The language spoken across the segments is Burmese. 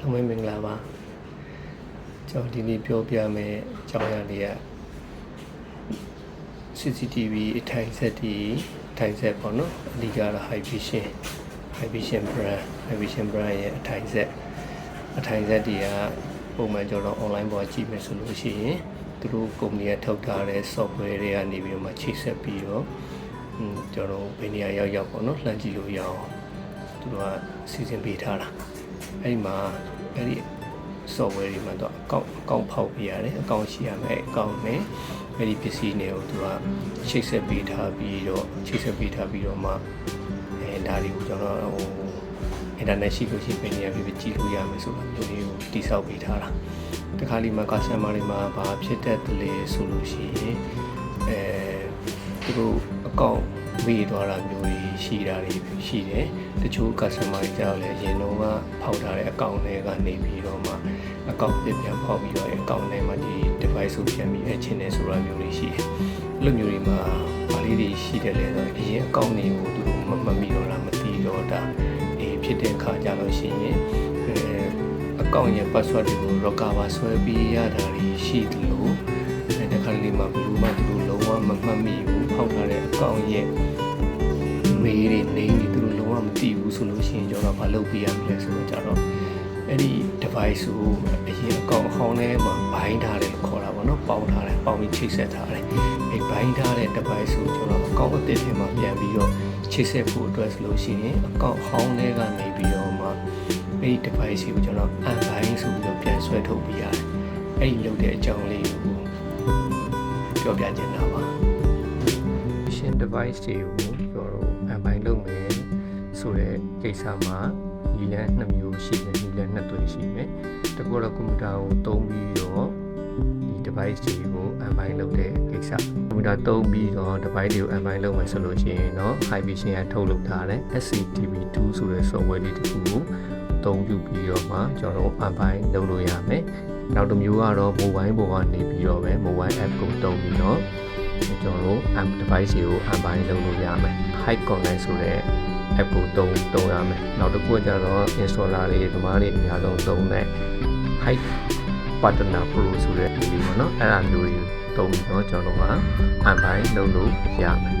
အားလုံးပဲမင်္ဂလာပါကျွန်တော်ဒီနေ့ပြောပြမယ်အကြောင်းအရာလေးက CCTV အထိုင်ဆက်ဒီအထိုင်ဆက်ပေါ့နော်အဓိကတော့ High Vision High Vision brand High Vision brand ရဲ့အထိုင်ဆက်အထိုင်ဆက်ဒီကပုံမှန်ကျွန်တော် online ပေါ်ကြည့်မယ်ဆိုလို့ရှိရင်သူတို့ကုမ္ပဏီကထုတ်ထားတဲ့ software တွေကနေပြီးတော့မှချိတ်ဆက်ပြီးတော့อืมကျွန်တော်ဘယ်နေရာရောက်ရောက်ပေါ့နော်လှမ်းကြည့်လို့ရအောင်သူတို့ကစီစဉ်ပေးထားတာ အဲ့ဒီမှာအဲ့ဒီ software တွေမှာတော့အကောင့်အကောင့်ဖောက်ပြရတယ်အကောင့်ရှိရမယ်အကောင့်နဲ့အဲ့ဒီပစ္စည်းတွေကိုသူကချိတ်ဆက်ပေးထားပြီးတော့ချိတ်ဆက်ပေးထားပြီးတော့မှအဲဒါတွေကိုကျွန်တော်ဟို internet ရှိလို့ရှိရင်ဘယ်နေရာဖြစ်ဖြစ်ကြည့်လို့ရမယ်ဆိုတာမျိုးလေးကိုတိစောက်ပေးထားတာတခါလီမှာ customer တွေမှာဘာဖြစ်တတ်တယ်လဲဆိုလို့ရှိရင်အဲသူတို့အ ကောင့်မေ့သွားတာမျိုးတွေရှိတာတွေရှိတယ်တချို့ customer တွေကြောက်လဲအရင်တော့ကဖောက်ထားတဲ့အကောင့်တွေကနေပြီးတော့မှအကောင့်ပြပြန်ဖောက်ပြီးတော့အကောင့်ထဲမှာဒီ device ကိုပြန်ပြီးအချင်းနေဆိုတာမျိုးတွေရှိတယ်အဲ့လိုမျိုးတွေမှာဘာလေးတွေရှိတယ်လဲဆိုတော့အရင်အကောင့်တွေကိုသူတို့မမမိတော့လားမသိတော့တာအေးဖြစ်တဲ့အခါကြလို့ရှိရင်အဲအကောင့်ရဲ့ password တွေကို recover ဆွဲပြီးရတာတွေရှိတယ်လို့အဲတခါလေးမှာဘယ်လိုမှသူတို့လုံးဝမမှတ်မိဘူးဖော က်ထားတဲ့အကောင့်ရဲ့မေးတွေနေတွေသူတို့လုံးဝမသိဘူးဆိုလို့ရှိရင်ကျွန်တော်မလုပ်ပြရမလဲဆိုတော့ကြတော့အဲ့ဒီ device ကိုအရင်အကောင်အဟောင်းထဲမှာဘိုင်းထားတယ်လို့ခေါ်တာပေါ့နော်ပေါင်းထားတယ်ပေါင်းပြီးချိတ်ဆက်ထားတယ်အဲ့ဘိုင်းထားတဲ့ device ကိုကျွန်တော်အကောင်အသစ်ထဲမှာပြန်ပြီးတော့ချိတ်ဆက်ဖို့အတွက်ဆိုလို့ရှိရင်အကောင်ဟောင်းထဲကနေပြီးတော့မှအဲ့ဒီ device ကိုကျွန်တော် unbind ဆိုပြီးတော့ပြန်ဆွဲထုတ်ပြရတယ်အဲ့ဒီလုပ်တဲ့အကြောင်းလေးကိုပြောပြချင်တာပါ Vision device တွေကိုကျွန်တော်တို့ unbind လုပ်မယ်ဆိုတဲ့ကိစ္စမှာနီလန်း2မျိုးရှိတယ်နီလန်း2သွေးရှိတယ်တကူတော့ကွန်ပျူတာကိုသုံးပြီးတော့ဒီ device တွေကို unbind လုပ်တဲ့ကိစ္စကွန်ပျူတာသုံးပြီးတော့ device တွေကို unbind လုပ်မယ်ဆိုလို့ရှိရင်တော့ high vision ကထုတ်လုပ်ထားတဲ့ SCTV2 ဆိုတဲ့ software လေးတစ်ခုကိုသုံးပြုပြီးတော့မှကျွန်တော်တို့ unbind လုပ်လို့ရမယ်နောက်တစ်မျိုးကတော့ mobile ပေါ်ကနေပြီးတော့ပဲ mobile app ကိုသုံးပြီးတော့ ကျွန်တော်တို့ amp device တွေကို unbind လုပ်လို့ရမယ် high connect ဆိုတဲ့ app ကိုသုံးသုံးရမယ်နောက်တစ်ခုကကျတော့ installer တွေဒီမှာတွေအများဆုံးသုံးတဲ့ high partner pro ဆိုတဲ့ဒီပေါ့နော်အဲ့ဒါမျိုးတွေသုံးပြီးတော့ကျွန်တော်တို့က unbind လုပ်လို့ရမယ်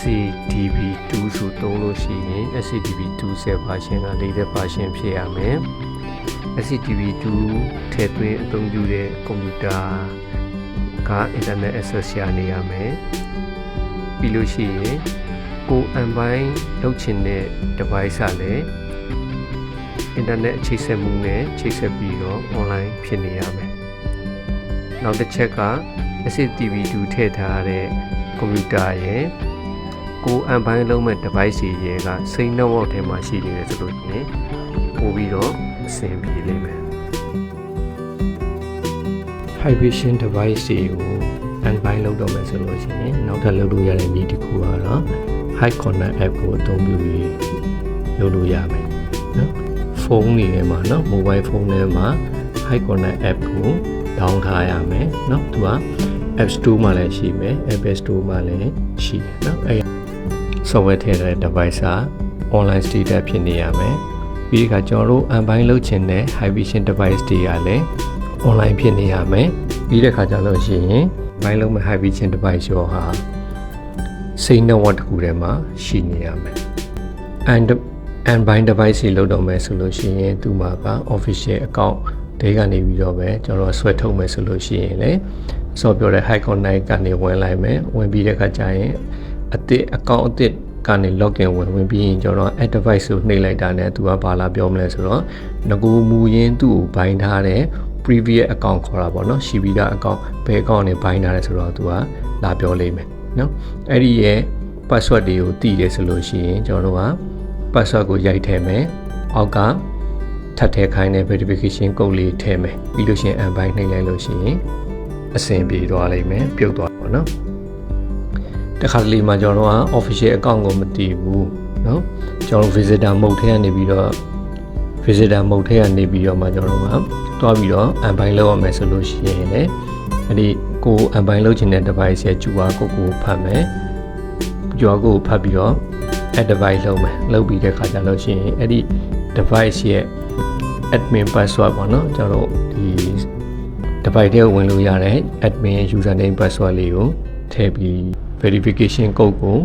CDB2 ဆိုသုံးလို့ရှိရင် SCDB2 ဆက် version က latest version ဖြစ်ရမယ် SCDB2 ထည့်သွင်းအသုံးပြုတဲ့ကွန်ပျူတာ က internet access ရနေရမယ်ပြီးလို့ရှိရင်ကို unbind လုပ်ချင်တဲ့ device ကလည်း internet ချိတ်ဆက်မှုနဲ့ချိတ်ဆက်ပြီးတော့ online ဖြစ်နေရမယ်နောက်တစ်ချက်က SCTV2 ထည့်ထားတဲ့ကွန်ပျူတာရဲ့ကို unbind လုပ်မဲ့ device ရဲ့ကစိတ်နှောက်ထဲမှာရှိနေတယ်ဆိုလို့ရှိရင်ပို့ပြီးတော့အဆင်ပြေလိမ့်မယ် high vision device တွေကို unbind လုပ်တော့မယ်ဆိုလို့ရှိရင်နောက်ထပ်လုပ်လို့ရတဲ့နည်းတစ်ခုကတော့ high corner app ကိုအသုံးပြုပြီးလုပ်လို့ရမယ်နော်ဖုန်းတွေထဲမှာနော် mobile phone ထဲမှာ high corner app ကို down ထားရမယ်နော်သူက app store မှာလည်းရှိမယ် apple store မှာလည်းရှိတယ်နော်အဲ software ထည့်တဲ့ device က online status ဖြစ်နေရမယ်ပြီးဒီကကျွန်တော်တို့ unbind လုပ်ချင်တဲ့ high vision device တွေကလည်း online ဖြစ်နေရမယ်ပြီးတဲ့ခါကျလို့ရှိရင်ဘိုင်းလုံးမဲ့ high vision device ရောဟာစိတ်နှဝတ်တစ်ခုထဲမှာရှိနေရမယ် and and bind device တွေလောက်တော့မယ်ဆိုလို့ရှိရင်သူ့မှာက official account တွေကနေပြီးတော့ပဲကျွန်တော်ဆွဲထုတ်မယ်ဆိုလို့ရှိရင်လေဆော့ပြောတဲ့ high connect ကနေဝင်လိုက်မယ်ဝင်ပြီးတဲ့ခါကျရင်အသစ် account အသစ်ကနေ login ဝင်ဝင်ပြီးရင်ကျွန်တော် add device ကိုနှိပ်လိုက်တာနဲ့သူကဘာလာပြောမလဲဆိုတော့ငကိုမူရင်းသူ့ကိုဘိုင်းထားတဲ့ previous account ခေါ်တာပေါ့နော်ရှိပြီးသား account ဘယ် account နဲ့ဘိုင်းထားလဲဆိုတော့သူကလာပြောလိမ့်မယ်နော်အဲ့ဒီရဲ့ password တွေကိုတည်တယ်ဆိုလို့ရှိရင်ကျွန်တော်တို့က password ကိုရိုက်ထည့်မယ်အောက်ကထပ်ထည့်ခိုင်းတဲ့ verification code လေးထည့်မယ်ပြီးလို့ရှိရင် unbind နှိပ်လိုက်လို့ရှိရင်အဆင်ပြေသွားလိမ့်မယ်ပြုတ်သွားပါတော့တခါတလေမှာကျွန်တော်တို့က official account ကိုမတည်ဘူးเนาะကျွန်တော်တို့ visitor mode ထဲကနေပြီးတော့ visitor mode ထဲကနေပြီးတော့မှကျွန်တော်တို့ကတွားပြီးတော့ unbind လုပ်ရမယ်ဆိုလို့ရှိရင်လေအဲ့ဒီကို unbind လုပ်ချင်တဲ့ device ရဲ့ QR code ကိုဖတ်မယ် QR code ကိုဖတ်ပြီးတော့ add device လုပ်မယ်လုပ်ပြီးတဲ့ခါကျလို့ရှိရင်အဲ့ဒီ device ရဲ့ admin password ပေါ့နော်ကျွန်တော်တို့ဒီ device ထဲကိုဝင်လို့ရတယ် admin username password လေးကိုထည့်ပြီး verification code ကို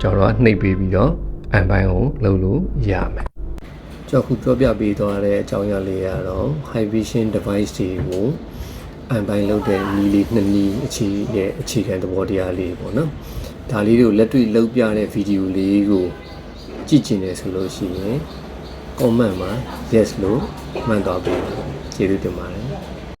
ကျွန်တော်တို့ကနှိပ်ပေးပြီးတော့အပိုင်းကိုလုပ်လို့ရမယ် ကျွန်တော်ခုပြောပြပေးသွားတဲ့အကြောင်းအရာလေးကတော့ high vision device တွေကိုအပိုင်းလုပ်တဲ့နည်းလေးနှစ်နည်းအခြေရဲ့အခြေခံသဘောတရားလေးပေါ့နော်ဒါလေးတွေကိုလက်တွေ့လုပ်ပြတဲ့ဗီဒီယိုလေးကိုကြည့်ကျင်တယ်ဆိုလို့ရှိရင် comment မှာ yes လို့မှတ်သွားပေးပါကျေးဇူးတင်ပါတယ်